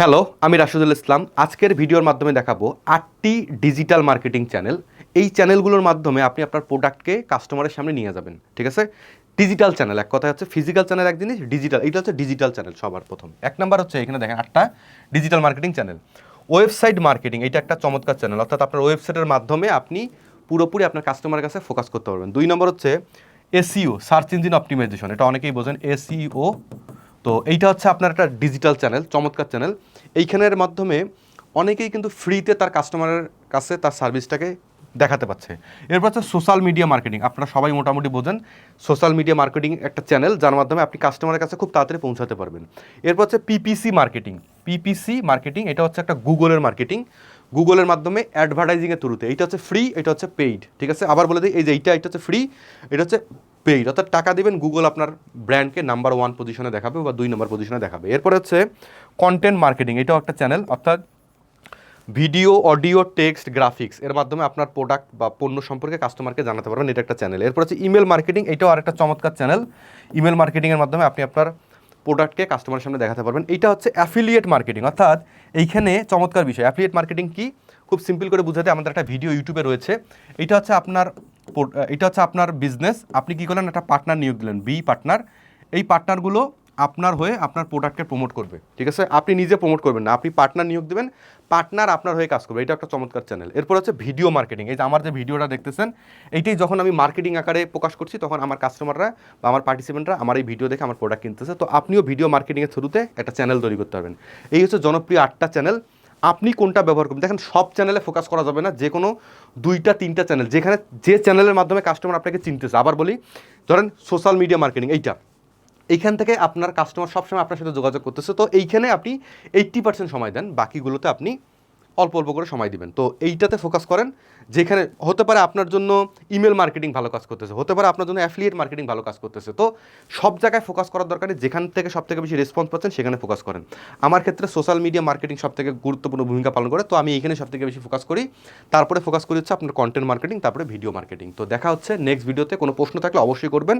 Hello আমি রাশিদুল ইসলাম। আজকের ভিডিওর মাধ্যমে দেখাবো আটটি ডিজিটাল মার্কেটিং চ্যানেল এই চ্যানেলগুলোর মাধ্যমে আপনি আপনার প্রোডাক্টকে কাস্টমারের সামনে নিয়ে যাবেন, ঠিক আছে? ডিজিটাল চ্যানেল এক কথা হচ্ছে ফিজিক্যাল চ্যানেল এক জিনিস ডিজিটাল এটা হচ্ছে ডিজিটাল চ্যানেল সবার প্রথম। এক নাম্বার হচ্ছে এখানে দেখেন আটটা digital marketing channel website marketing এটা একটা চমৎকার চ্যানেল অর্থাৎ আপনার ওয়েবসাইটের মাধ্যমে আপনি পুরোপুরি আপনার কাস্টমারের কাছে ফোকাস করতে পারবেন। দুই নম্বর হচ্ছে এসিও সার্চ ইঞ্জিন অপটিমাইজেশন এটা অনেকেই বোঝেন এসইও তো এইটা হচ্ছে আপনার একটা ডিজিটাল চ্যানেল চমৎকার চ্যানেল এইখানের মাধ্যমে অনেকেই কিন্তু ফ্রিতে তার কাস্টমারের কাছে তার সার্ভিসটাকে দেখাতে পাচ্ছে এরপর হচ্ছে সোশ্যাল মিডিয়া মার্কেটিং আপনারা সবাই মোটামুটি বোঝেন সোশ্যাল মিডিয়া মার্কেটিং একটা চ্যানেল যার মাধ্যমে আপনি কাস্টমারের কাছে খুব তাড়াতাড়ি পৌঁছাতে পারবেন। এরপর হচ্ছে পিপিসি মার্কেটিং পিপিসি মার্কেটিং এটা হচ্ছে একটা গুগলের মার্কেটিং গুগলের মাধ্যমে অ্যাডভার্টাইজিংয়ের থ্রুতে এইটা হচ্ছে ফ্রি এটা হচ্ছে পেইড ঠিক আছে? আবার বলে দিই, এই যে এইটা এটা হচ্ছে ফ্রি এটা হচ্ছে পেইড, অর্থাৎ টাকা দিবেন গুগল আপনার ব্র্যান্ডকে নাম্বার ওয়ান পজিশনে দেখাবে বা দুই নম্বর পজিশনে দেখাবে। এরপর হচ্ছে কন্টেন্ট মার্কেটিং এটাও একটা চ্যানেল অর্থাৎ ভিডিও অডিও টেক্সট গ্রাফিক্স এর মাধ্যমে আপনার প্রোডাক্ট বা পণ্য সম্পর্কে কাস্টমারকে জানাতে পারবেন, এটা একটা চ্যানেল এরপর হচ্ছে ইমেল মার্কেটিং এটাও আরেকটা চমৎকার চ্যানেল ইমেল মার্কেটিংয়ের মাধ্যমে আপনি আপনার প্রোডাক্টকে কাস্টমারের সামনে দেখাতে পারবেন। এইটা হচ্ছে অ্যাফিলিয়েট মার্কেটিং অর্থাৎ এইখানে চমৎকার বিষয়। অ্যাফিলিয়েট মার্কেটিং কি? খুব সিম্পল করে বুঝাতে আমাদের একটা ভিডিও ইউটিউবে রয়েছে। এটা হচ্ছে আপনার এটা হচ্ছে আপনার বিজনেস আপনি কি করলেন? একটা পার্টনার নিয়োগ দিলেন বি পার্টনার এই পার্টনারগুলো আপনার হয়ে আপনার প্রোডাক্টকে প্রমোট করবে, ঠিক আছে? আপনি নিজে প্রমোট করবেন না, আপনি পার্টনার নিয়োগ দেবেন পার্টনার আপনার হয়ে কাজ করবে। এটা একটা চমৎকার চ্যানেল এরপর হচ্ছে ভিডিও মার্কেটিং এই যে আমার যে ভিডিওটা দেখতেছেন, এইটাই যখন আমি মার্কেটিং আকারে প্রকাশ করছি, তখন আমার কাস্টমাররা বা আমার পার্টিসিপেন্টরা আমার এই ভিডিও দেখে আমার প্রোডাক্ট কিনতেছে। তো আপনিও ভিডিও মার্কেটিংয়ের থ্রুতে একটা চ্যানেল তৈরি করতে পারবেন। এই হচ্ছে জনপ্রিয় আটটা চ্যানেল আপনি কোনটা ব্যবহার করবেন? দেখেন, সব চ্যানেলে ফোকাস করা যাবে না যে কোনো দুইটা, তিনটা চ্যানেল যেখানে যে চ্যানেলের মাধ্যমে কাস্টমার আপনাকে চিনতেছে। আবার বলি, ধরেন সোশ্যাল মিডিয়া মার্কেটিং এইটা। এইখান থেকে আপনার কাস্টমার সবসময় আপনার সাথে যোগাযোগ করতেছে। তো এইখানে আপনি এইট্টি পার্সেন্ট সময় দেন, বাকিগুলোতে আপনি অল্প অল্প করে সময় দিবেন। তো এইটাতে ফোকাস করেন, যেখানে হতে পারে আপনার জন্য ইমেল মার্কেটিং ভালো কাজ করতেছে, হতে পারে আপনার জন্য অ্যাফিলিয়েট মার্কেটিং ভালো কাজ করতেছে। তো সব জায়গায় ফোকাস করার দরকার নেই, যেখান থেকে সব থেকে বেশি রেসপন্স পাচ্ছেন সেখানে ফোকাস করেন। আমার ক্ষেত্রে সোশ্যাল মিডিয়া মার্কেটিং সব থেকে গুরুত্বপূর্ণ ভূমিকা পালন করে, তো আমি এখানে সব থেকে বেশি ফোকাস করি। তারপরে ফোকাস করি হচ্ছে আপনার কন্টেন্ট মার্কেটিং তারপরে ভিডিও মার্কেটিং তো দেখা হচ্ছে নেক্সট ভিডিওতে কোনো প্রশ্ন থাকলে অবশ্যই করবেন,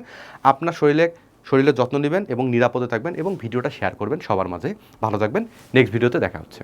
আপনার শরীরে, শরীরের যত্ন নেবেন এবং নিরাপদে থাকবেন এবং ভিডিওটা শেয়ার করবেন সবার মাঝে। ভালো থাকবেন নেক্সট ভিডিওতে দেখা হচ্ছে।